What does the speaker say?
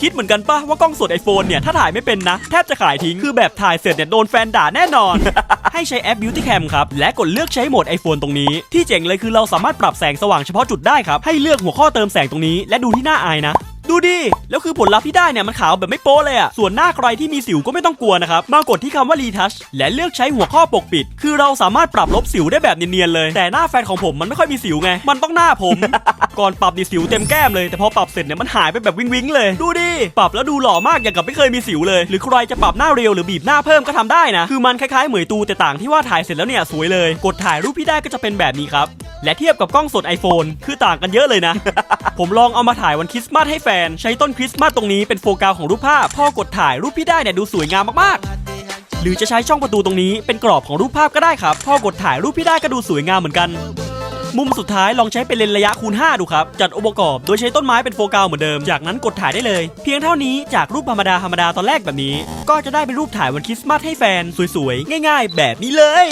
คิดเหมือนกันปะว่ากล้องสด iPhone เนี่ย ถ้าถ่ายไม่เป็นนะ แทบจะขายทิ้ง คือแบบถ่ายเสร็จเนี่ย โดนแฟนด่าแน่นอน ให้ใช้แอป Beauty Cam ครับ และกดเลือกใช้โหมด iPhone ตรงนี้ ที่เจ๋งเลยคือเราสามารถปรับแสงสว่างเฉพาะจุดได้ครับให้เลือกหัวข้อเติมแสงตรงนี้และดูที่หน้าอายนะดูดิ แล้วคือผลลัพธ์ที่ได้เนี่ยมันขาวแบบไม่โป๊เลยอะส่วนหน้าใครที่มีสิวก็ไม่ต้องกลัวนะครับ มากดที่คำว่า retouch และเลือกใช้หัวข้อปกปิด คือเราสามารถปรับลบสิวได้แบบเนียนๆเลย แต่หน้าแฟนของผมมันไม่ค่อยมีสิวไง มันต้องหน้าผม ก่อนปรับนี่สิวเต็มแก้มเลย แต่พอปรับเสร็จเนี่ยมันหายไปแบบวิงวิงๆเลย ดูดิ ปรับแล้วดูหล่อมากอย่างกับไม่เคยมีสิวเลย หรือใครจะปรับหน้าเรียวหรือบีบหน้าเพิ่มก็ทำได้นะ คือมันคล้ายๆเหมยตูแต่ต่างที่ว่าถ่ายเสร็จแล้วเนี่ยสวยเลย กดถ่ายรูปที่ได้ก็จะเป็นแบบนี้ครับและเทียบกับกล้องสด iPhone คือต่างกันเยอะเลยนะ ผมลองเอามาถ่ายวันคริสต์มาสให้แฟน ใช้ต้นคริสต์มาสตรงนี้เป็นโฟกัสของรูปภาพพอกดถ่ายรูปที่ได้เนี่ยดูสวยงามมากๆหรือจะใช้ช่องประตูตรงนี้เป็นกรอบของรูปภาพก็ได้ครับพอกดถ่ายรูปที่ได้ก็ดูสวยงามเหมือนกัน มุมสุดท้ายลองใช้เป็นเลนระยะคูณ 5 ดูครับ จัดองค์ประกอบโดยใช้ต้นไม้เป็นโฟกัสเหมือนเดิม จากนั้นกดถ่ายได้เลย เพียงเท่านี้จากรูปธรรมดาธรรมดาตอนแรกแบบนี้ ก็จะได้เป็นรูปถ่ายวันคริสต์มาสให้แฟน สวยๆ ง่าย ๆ แบบนี้เลย